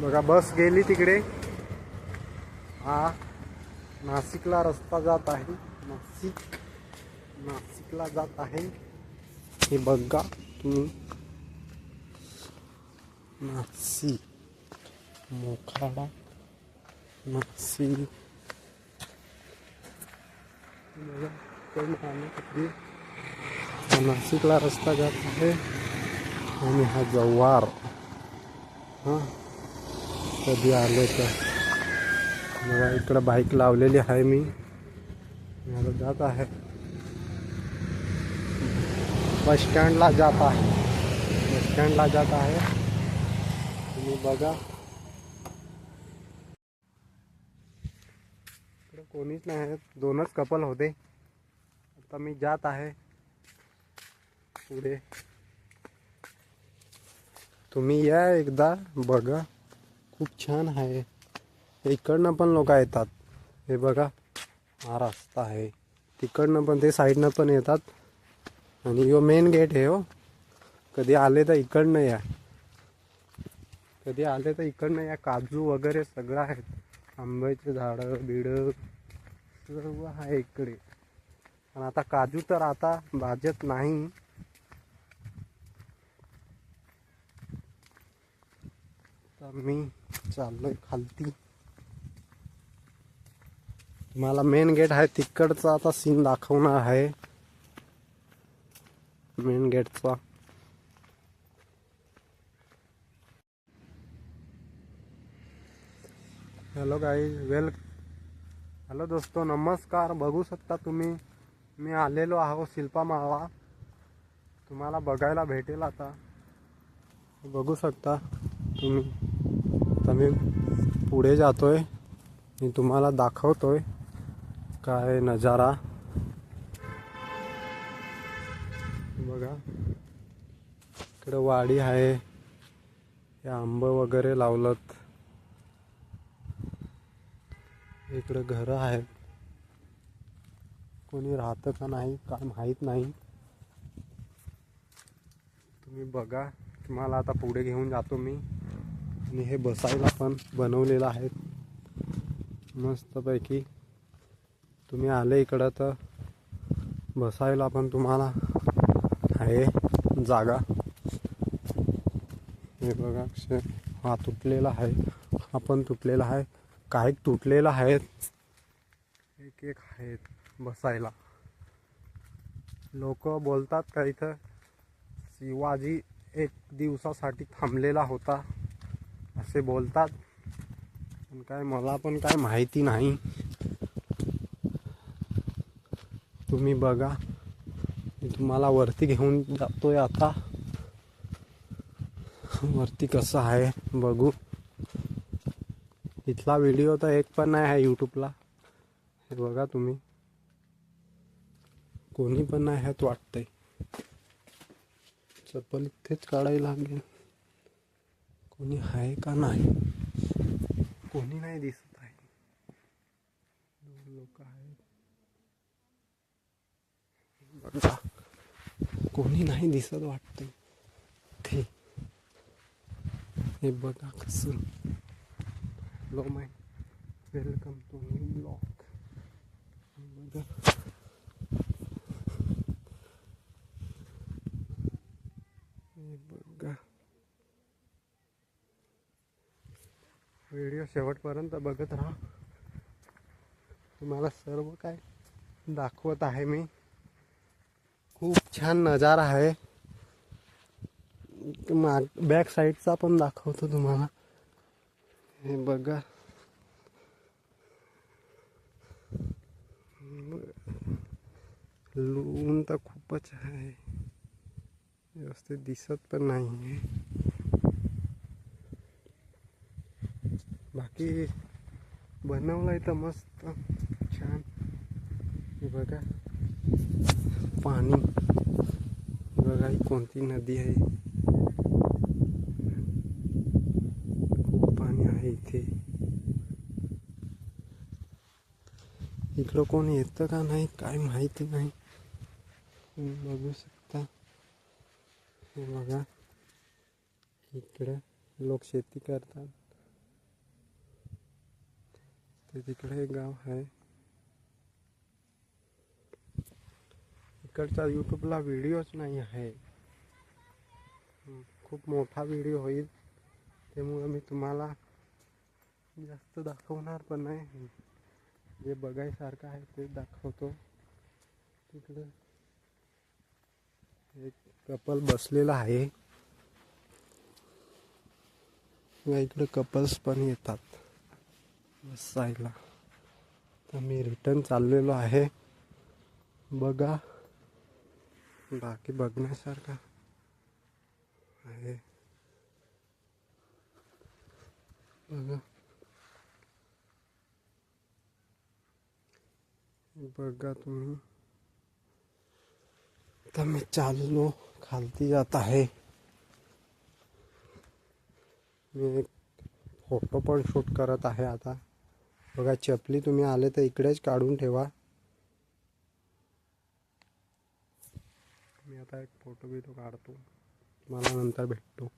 बघा बस गेली तिकडे. हा नाशिकला रस्ता जात आहे. नाशिक नाशिकला जात आहे. हे बघा तुम्ही. नाशिक मोखाडा नाशिक. बघा, नाशिकला रस्ता जात आहे. आणि हा जव्हार. हां. कधी आले तर. बघा इकडं बाईक लावलेली आहे मी. मला आता जात आहे. बस स्टँडला जात आहे. बस स्टँडला जात आहे. तुम्ही बघा. इकडं कोणीच नाही आहे. दोनच कपल होते. आता मी जात आहे. पुढे. तुम्ही या एकदा बघा. खूप छान आहे. इकडनं पण लोक येतात. हे बघा हा रस्ता आहे. तिकडनं पण ते साईडनं पण येतात. आणि यो मेन गेट आहे हो. कधी आले तर इकडनं या. कधी आले तर इकडनं या. काजू वगैरे सगळं आहेत. आंब्याचे झाडं बिडं सर्व आहे इकडे. पण आता काजू तर आता भाजत नाही. तर मी चाललोय खालती. तुम्हाला मेन गेट आहे तिकडचा आता सीन दाखवणार आहे. मेन गेटचा हॅलो गाई वेल हॅलो दोस्तो नमस्कार. बघू शकता तुम्ही मी आलेलो आहो शिल्पा मावा. तुम्हाला बघायला भेटेल आता. बघू शकता तुम्ही. आता मी पुढे जातोय. मी तुम्हाला दाखवतोय काय नजारा. बघा इकडं वाडी आहे. हे आंब वगैरे लावलत. इकडं घरं आहेत. कोणी राहतं का नाही काय माहीत नाही. तुम्ही बघा तुम्हाला आता पुढे घेऊन जातो मी. आणि हे बसायला पण बनवलेलं आहे. मस्तपैकी. तुम्ही आले इकडं तर बसायला पण तुम्हाला आहे जागा. हे बघा हा तुटलेला आहे. हा पण तुटलेला आहे. काही तुटलेला आहेत. एक एक आहेत बसायला. लोक बोलतात का इथं? शिवाजी एक दिवसासाठी थांबलेला होता. असे बोलतात. पण काय मला पण काय माहिती नाही. तुम्ही बघा. मी तुम्हाला वरती घेऊन जातोय आता. वरती कसं आहे बघू. इथला व्हिडिओ तर एक पण नाही आहे यूट्यूबला हे बघा तुम्ही. कोणी पण नाही ह्यात वाटतंय. चप्पल इथेच काढायला लागेल. कोणी आहे का नाही? कोणी नाही दिसत आहे. दोन लोक आहेत. बघा. कोणी नाही दिसत वाटतं ते हे बघा कसं. Low my welcome to new blog बघा हे बघा व्हिडिओ शेवटपर्यंत बघत राहा. तुम्हाला सर्व काय दाखवत आहे मी. खूप छान नजारा आहे. माग बॅक साईडचा पण दाखवतो तुम्हाला. हे बघा. ऊन तर खूपच आहे. व्यवस्थित दिसत पण नाही आहे बाकी बनवलंय तर मस्त. छान. हे बघा. पाणी. बघा ही कोणती नदी आहे? खूप पाणी आहे इथे. इकडं कोण येतं का नाही काय माहिती नाही. तुम्ही बघू शकता. हे बघा. इकडं लोक शेती करतात. ते तिकडे एक गाव आहे. इकडचा यूट्यूबला व्हिडिओच नाही आहे. खूप मोठा व्हिडिओ होईल. त्यामुळं मी तुम्हाला जास्त दाखवणार पण नाही. जे बघायसारखं आहे ते दाखवतो. तिकडं एक कपल बसलेलं आहे. इकडं इकडे कपल्स पण येतात. बसायला. तर मी रिटर्न चाललेलो आहे. बघा. बाकी बघण्यासारखं आहे. बघा. बघा तुम्ही. तर मी चाललो. खालती जात आहे. मी एक फोटो पण शूट करत आहे आता. बघा चपली तुम्ही आले तर इकडेच काढून ठेवा. मी आता एक फोटो बिटो काढतो. मला नंतर भेटतो.